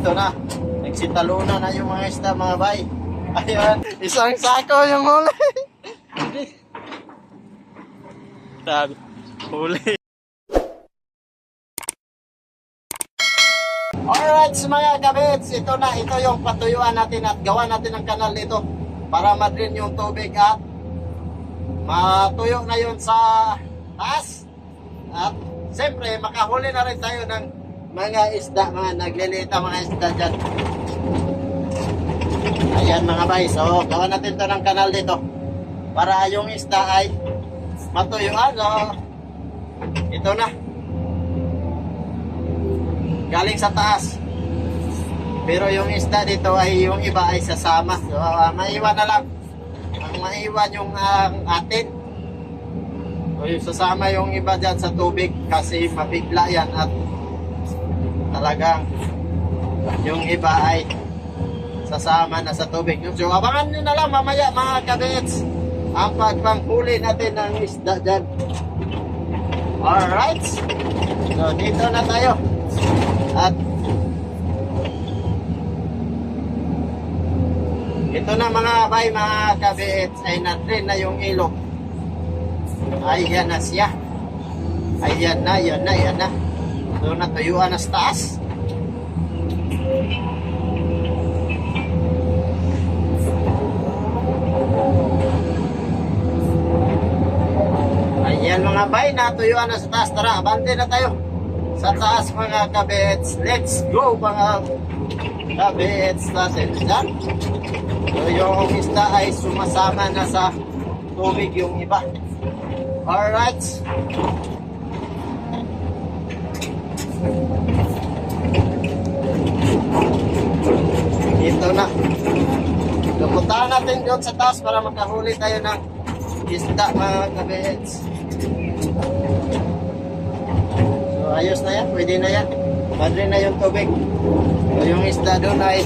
ito na. Nagsitalunan na yung mga isda mga bay. Ayan, isang sako yung huli. Sabi, huli. Alright, mga kabits, ito na, ito yung patuyuan natin at gawa natin ang kanal dito para madrin yung tubig at matuyo na yun sa taas. At siyempre, makahuli na rin tayo ng mga isda, mga naglilita mga isda dyan. Ayan mga bay, so gawa natin to ng kanal dito para yung isda ay matuyuan. So, ito na. Galing sa taas. Pero yung isda dito ay yung iba ay sasama. So, ah, maiwan na lang. Ang maiwan yung ah, atin. So, yung sasama yung iba dyan sa tubig kasi mabigla yan at talagang yung iba ay sasama na sa tubig. So, abangan nyo na lang mamaya mga kabits ang pagpanghuli natin ng isda dyan. Alright. So, dito na tayo. At ito na mga bay, mga kabits, ay natrain na yung ilog. Ayan na siya. Ayan na, yan na, yan na. So, natuyuan na sa taas. Ayan mga bay, natuyuan na sa taas. Tara, abante na tayo. Sa taas mga kabits. Let's go mga kabits natin. Diyan. So yung isda ay sumasama na sa tubig yung iba. Alright. Dito na. Lupuntahan natin doon sa taas para makahuli tayo ng isda mga kabits. So ayos na yan, pwede na yan. Padre na yung tubig. So yung isda doon ay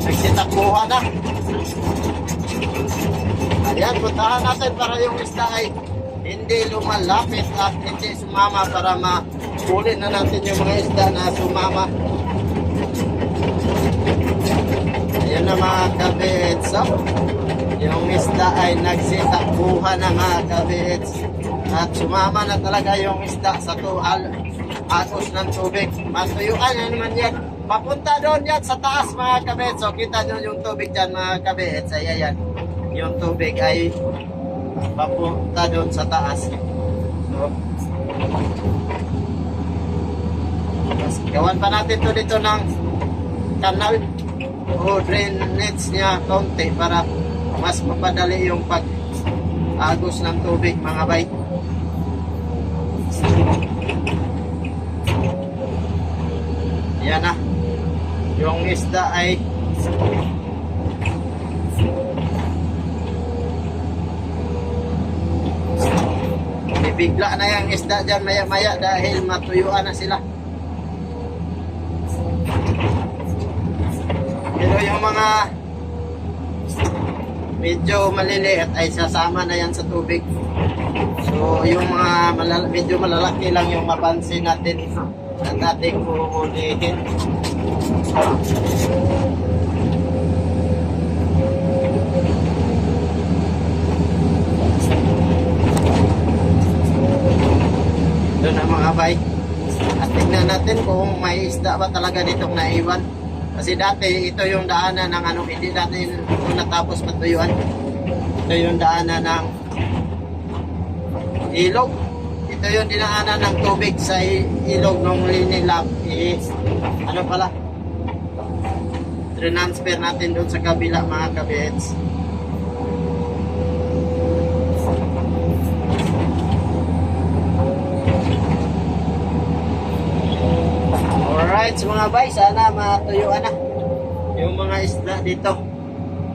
nagsitakbuha na. Ayan, puntahan natin para yung isda ay hindi lumalapit at hindi sumama para mahuli na natin yung mga isda na sumama. Ayan na mga kabits. So, yung isda ay nagsitakbuhan na mga kabits. At sumama na talaga yung isda sa tual agos ng tubig. Matuyuan na naman yan. Papunta doon yan sa taas mga kabits. So kita nyo yung tubig dyan mga kabits. Ay ayan. Yung tubig ay papunta doon sa taas. So, mas gawan pa natin to dito ng kanal o drainage niya konti para mas mapadali yung pag agos ng tubig mga bay. Yan na. Yung isda ay bibigla na yung isda dyan maya maya dahil matuyuan na sila. Pero yung mga medyo maliliit ay sasama na yan sa tubig. So yung mga malal- medyo malalaki lang yung mapansin natin na nating huhulihin. Ang mga bay. At tingnan natin kung may isda ba talaga ditong naiwan. Kasi dati ito yung daanan ng ano, hindi natin ito natapos matuyuan. Ito yung daanan ng ilog. Ito yung dinaanan ng tubig sa ilog ng linilap. Eh, ano pala? Transfer natin doon sa kabila mga kabits. Alright, mga bay, sana matuyuan na yung mga isda dito.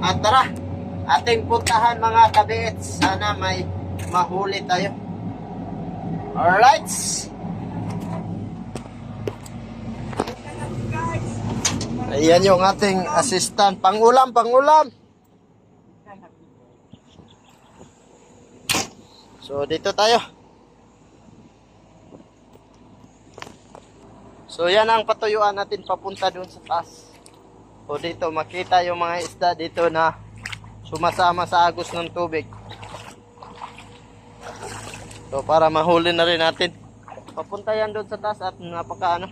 At tara, ating puntahan mga kabits. Sana may mahuli tayo. Alright. Ayan yung ating assistant. Pangulam, pangulam. So, dito tayo. So yan ang patuyuan natin papunta doon sa taas. O dito makita yung mga isda dito na sumasama sa agos ng tubig. So para mahuli na rin natin. Papunta yan doon sa taas at napaka ano.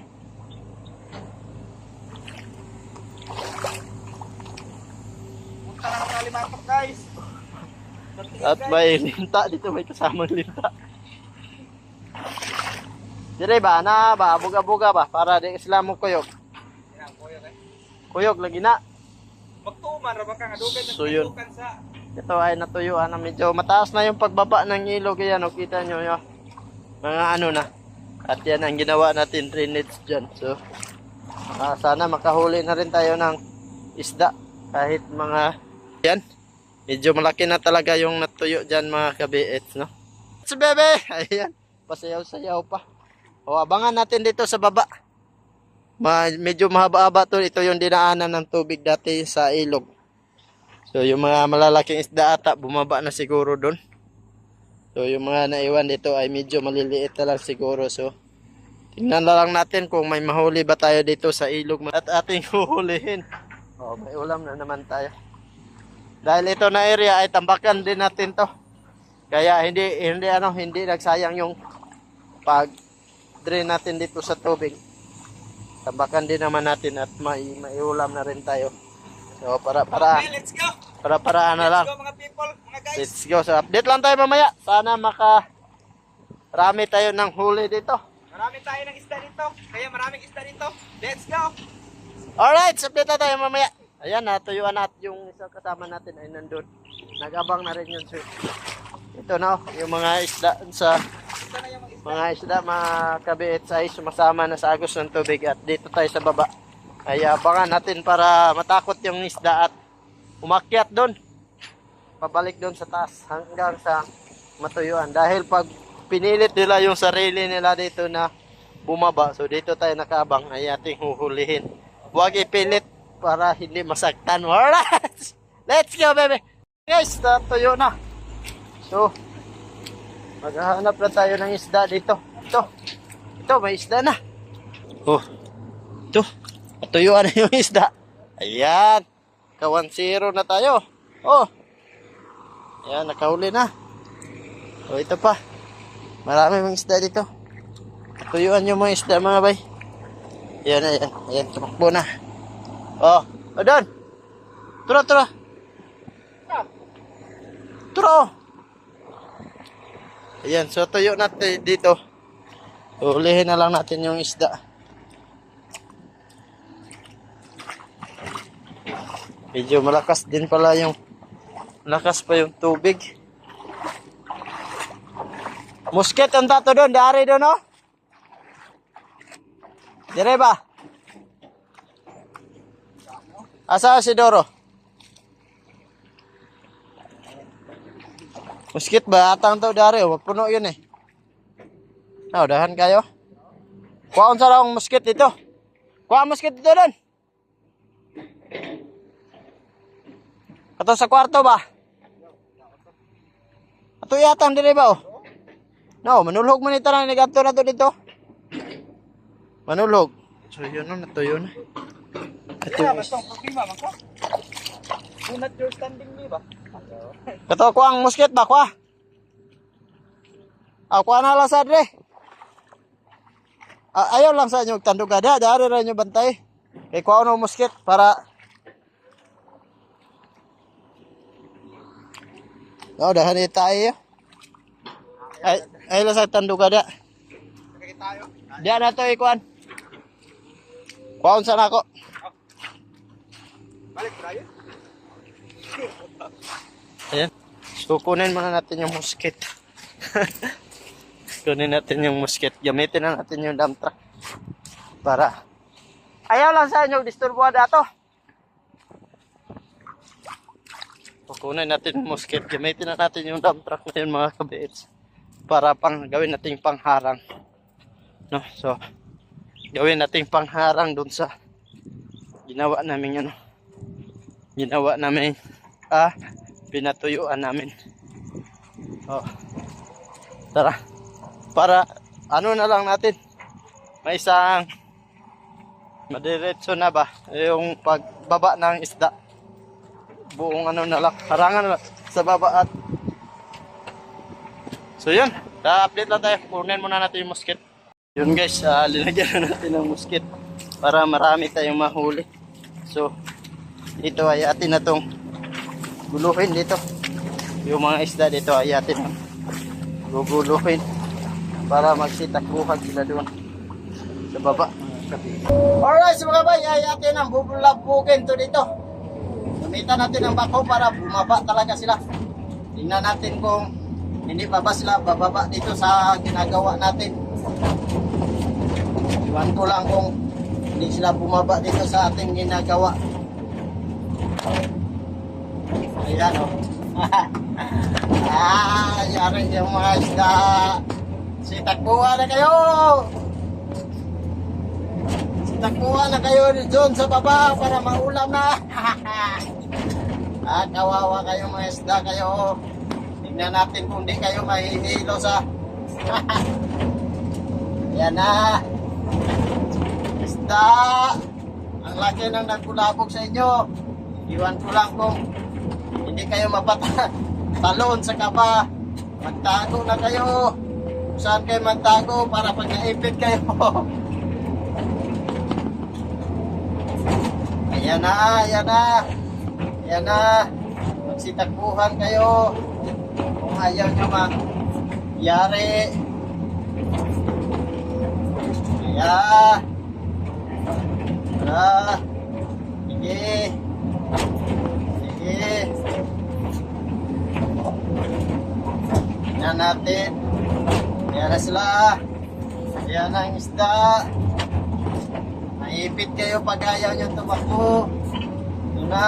Punta na ng kalimatok guys. At may linta dito may kasamang linta. Dire ba na ba buga-buga ba para di sila mo kuyog. Kuya kay. Kuyog lagi na. Magtuman ra ba ka nga dugay So, yun. sa Ito ay natuyuan na medyo mataas na yung pagbaba ng ilog yan. O, kita nyo yun. Mga ano na. At yan ang ginawa natin drainage dyan. So, ah, sana makahuli na rin tayo ng isda. Kahit mga yan. Medyo malaki na talaga yung natuyo dyan mga kabiets, no? Si bebe! Ayan. Pasayaw-sayaw pa. O, abangan natin dito sa baba. Ma medyo mahaba-haba to. Ito yung dinaanan ng tubig dati sa ilog. So yung mga malalaking isda ata bumaba na siguro doon. So yung mga naiwan dito ay medyo maliliit na lang siguro. So tingnan na lang natin kung may mahuli ba tayo dito sa ilog at ating huhulihin. Oh, may ulam na naman tayo. Dahil ito na area ay tambakan din natin to. Kaya hindi hindi ano hindi nagsayang yung pag drain natin dito sa tubig. Tambakan din naman natin at may, may ulam na rin tayo. So para para Okay, let's go. para paraan na lang. Let's go mga people, mga guys. Let's go. So update lang tayo mamaya. Sana maka rami tayo ng huli dito. Marami tayo ng isda dito. Kaya maraming isda dito. Let's go. Alright, so update na tayo mamaya. Ayan, natuyuan at yung isang kasama natin ay nandun. Nagabang na rin yun, sir. Ito na, yung mga isda sa mga isda. mga kabiits ay sumasama na sa agos ng tubig at dito tayo sa baba. Ay abangan natin para matakot yung isda at umakyat doon. Pabalik doon sa taas hanggang sa matuyuan. Dahil pag pinilit nila yung sarili nila dito na bumaba, so dito tayo nakabang ay ating huhulihin. Huwag ipilit para hindi masaktan. Alright! Let's go, baby! Guys, natuyo na. So, Maghahanap na tayo ng isda dito. Ito. Ito, may isda na. Oh. Ito. Patuyuan na yung isda. Ayan. Kawan zero na tayo. Oh. Ayan, nakahuli na. Oh, ito pa. Marami mga isda dito. Patuyuan yung mga isda mga bay. Ayan, ayan. Ayan, tumakbo na. Oh. O, doon. Tura, tura. Tura, oh. Ayan, so tuyo natin dito. Ulihin na lang natin yung isda. Medyo malakas din pala yung malakas pa yung tubig. Musket ang tato doon, dari doon oh. Dire ba? Asa si Doro? Muskit ba? Atang to dari. oh. Puno yun eh. Ah, udahan kayo. Kuhaon sa lang muskit dito. Kuha muskit dito doon. Ato sa kwarto ba? Ato yatang dire ba oh? No, manulhog man ito na nigadto na to dito. Manulhog. So yun na, to yun. Ito Yeah, Do not your standing me ba? Kato ko ang musket ba kwa? Ah, kuha na lang sa dre. Ah, ayaw lang sa inyo tandog ada, dari ra inyo bantay. Kay kuha no musket para Oh, dahan tayo. Ay, ay lang sa tandog ada. Diyan na to ikuan. Kuhaon sa nako. Balik tayo. Ayan. So, kunin muna natin yung musket. kunin natin yung musket. Gamitin na natin yung dump truck. Para. Ayaw lang sa inyo, disturbuhan dato. So, kunin natin yung musket. Gamitin na natin yung dump truck na yun mga kabiits. Para pang gawin natin pangharang. No? So, gawin natin pangharang dun sa ginawa namin ano. Ginawa namin ah, pinatuyuan namin. Oh. Tara. Para ano na lang natin. May isang Madiretso na ba? Yung pagbaba ng isda. Buong ano na lang. Harangan na lang sa baba at So yun, update lang tayo. Kunin muna natin yung musket. Yun guys, uh, linagyan na natin ng musket para marami tayong mahuli. So, dito ay atin na tong guluhin dito. Yung mga isda dito ay atin guguluhin para magsitakbuhan sila doon sa baba. Alright, so mga bay, ay atin ang bubulabugin to dito. Gamitan natin ang bako para bumaba talaga sila. Tingnan natin kung hindi pa ba sila bababa dito sa ginagawa natin. Iwan ko lang kung hindi sila bumaba dito sa ating ginagawa. Ayan o. ah, yari yung mga isda. Sitakbuhan na kayo! Sitakbuhan na kayo doon sa baba para maulam na. ah, kawawa kayo mga isda kayo. Tingnan natin kung di kayo mahihilo sa... Ayan na. Isda. Ang laki ng nagkulabog sa inyo. Iwan ko lang kung hindi kayo mapata talon sa kaba. Magtago na kayo. Saan kayo magtago para pag naipit kayo. ayan na, ayan na. Ayan na. Magsitakbuhan kayo. Kung ayaw nyo mangyari. Ayan. Tara. Sige. Sige. Tingnan natin. Ayan na sila. Ayan na ang isda. Naipit kayo pag ayaw nyo tumakbo. Ito na.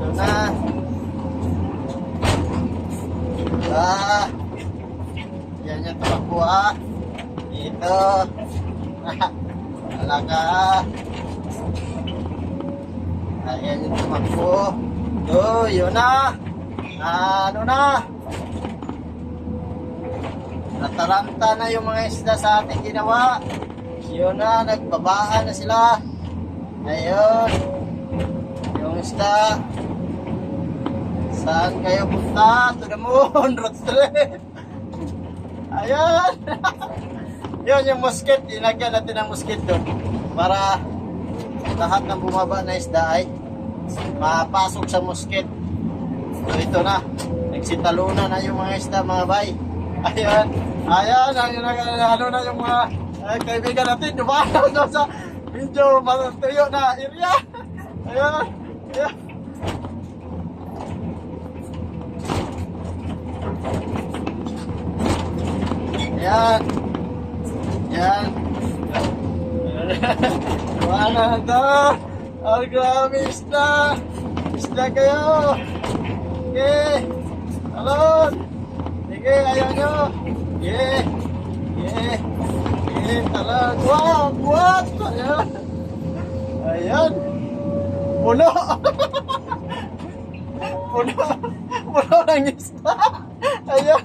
Ito na. Ah. Yan yung tumakbo ah. Dito. Talaga. Ayan yung tumakbo. Oh, yun na. Ano na. Nataranta na yung mga isda sa ating ginawa. Yun na, nagbabaan na sila. Ayun. Yung isda. Saan kayo punta? To the moon, road trip. Ayan. Yun yung musket. Inagyan natin ang musket doon. Para lahat ng bumaba na isda ay mapasok sa musket. So ito na. Nagsitalunan na yung mga isda mga bay. Ayan. Ayan. Ano na, ano na yung mga ay, kaibigan natin. Dumayo doon sa medyo matuyo na area. Ayan. Ayan. Yan. Yan. Wala na. Ang grabe isda. Isda kayo. Sige. Talon. Sige, ayaw nyo. Sige. Sige. Sige, talon. Wow, what? Ayan. Ayan. Puno. Puno. Puno ng isda. Ayan.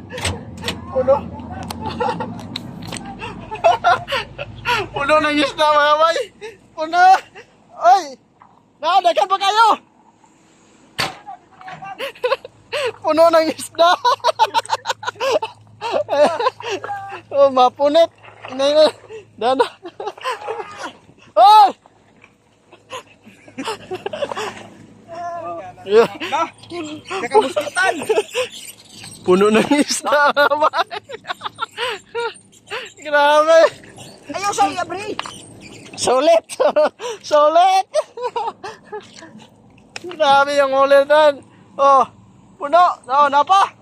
Puno. Puno ng isda mga bay. Puno. Ay. Nakadagan pa kayo. Puno ng isda. oh, mapunit. Inay na. Dana. Oh! Na! Kakamuskutan! Puno ng isda. Grabe. Ayaw sa iya, Bri! Sulit! Sulit! Grabe yung ulit doon. Oh, puno. Oh, napa.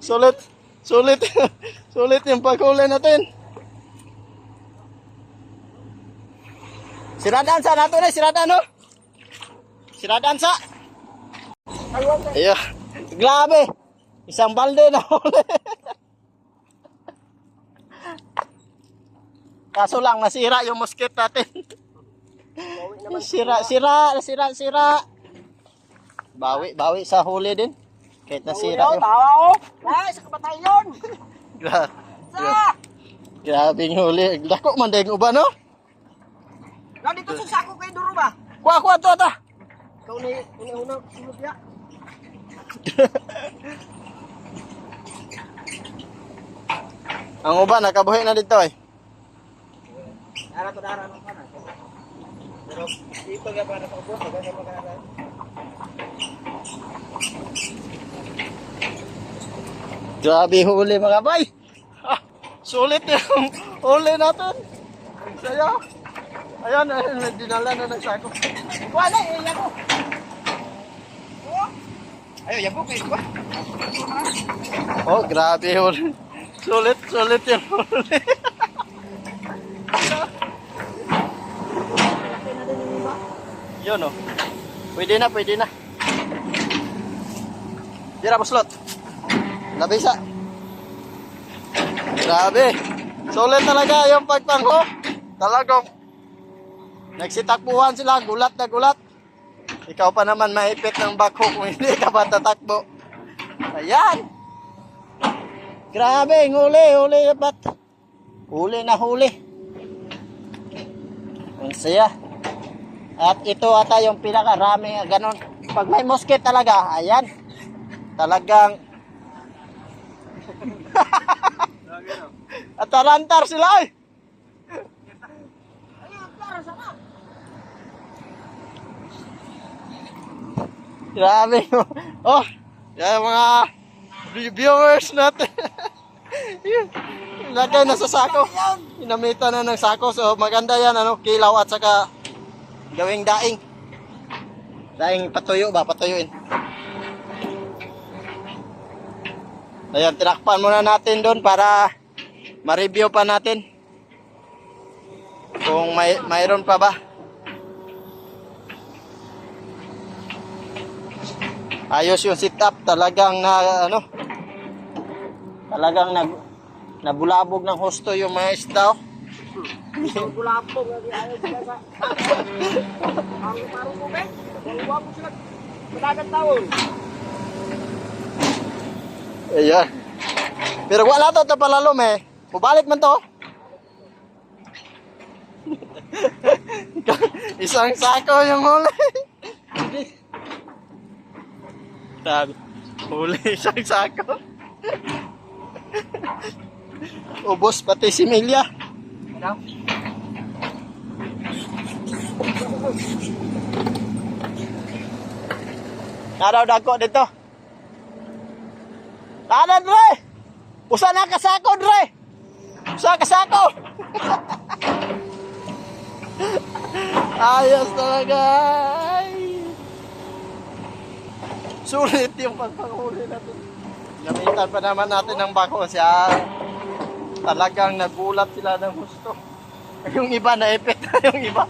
Sulit. Sulit. Sulit yung paghuli natin. Siradan sa nato na, siradan no? Siradan sa. Ayun. Grabe. Isang balde na huli. Kaso lang nasira yung musket natin. sira, sira, sira, sira. Bawi, bawi sa huli din. Kahit nasira yung... Tawa ko! Ay, sa kabatayon! Gra- Sa! Grabing huli. Dako man dahil uba, no? Lang dito sa sako kay Duro ba? Kuha, kuha, to, to. Ikaw na una-una sulod ya. Ang uba, nakabuhi na dito eh. Ara to dara kana. Pero dito ga para sa buwan, ga pa Grabe huli mga bay. Sulit yung huli natin. Saya. Ayan, ayan, may dinala na ng sako. Na eh yan ko. Ayo, yan po kay kuha. Oh, grabe huli. Sulit, sulit yung huli. Yun oh. Pwede na, pwede na. Dira, buslot. Labisa. Grabe. Sulit talaga yung pagpangho. Talagang nagsitakbuhan sila, gulat na gulat. Ikaw pa naman maipit ng bakho kung hindi ka ba tatakbo. Ayan. Grabe, huli, huli bat. Huli na huli. Ang saya. At ito ata yung pinakarami, ganun. Pag may mosquito talaga, ayan. Talagang Atarantar sila eh. Grabe. Oh, yan mga viewers natin. Lagay na sa sako. Inamitan na ng sako. So maganda yan, ano, kilaw at saka gawing daing. Daing patuyo ba? Patuyuin. Ayan, tinakpan muna natin doon para ma-review pa natin. Kung may mayroon pa ba. Ayos yung sit-up. Talagang na, ano, talagang nag, nabulabog ng husto yung mga isda. oh. Gulapo nga di ayo sila sa. Ang parang mo be. Gulapo sila. Madagang taon. Ayan. Pero wala to ito palalom eh. Bubalik man to. Isang sako yung huli. Sabi, huli isang sako. Ubos pati si Milya. Ano? Naraw dako dito. Nada dre. Usa na kasako dre. Usa kasako. Ayos talaga. Ay. Sulit yung pagpanghuli natin. Gamitan pa naman natin ng bako siya. Talagang nagulat sila ng gusto. Yung iba na epek na yung iba.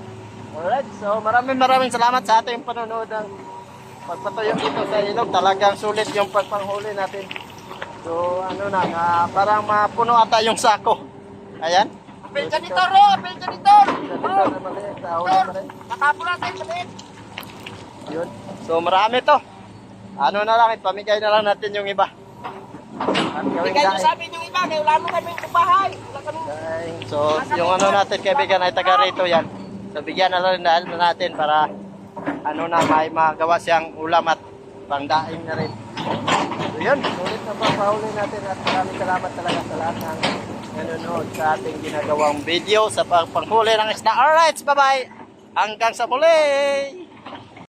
Alright, so maraming maraming salamat sa ating panonood ng pagpatuyo dito sa ilog. Talagang sulit yung pagpanghuli natin. So ano na, nga, parang mapuno ata yung sako. Ayan. Apel ka dito, Ro! Apel ka dito! Dito na maliit, sa huli Tor! pa rin. Nakapula tayo maliit. Yun. So marami to. Ano na lang, ipamigay na lang natin yung iba. Bigay nyo sa amin yung iba, kaya wala mo kami sa bahay. Wala kami. Daing. So yung ano natin kaibigan ay taga rito yan. So bigyan na lang na na natin para ano na may magawa siyang ulam at pangdaing na rin. Yun, ulit na papahuli natin at maraming salamat talaga sa lahat ng nanonood sa ating ginagawang video sa pagpanghuli ng isda. Alright, bye-bye! Hanggang sa muli!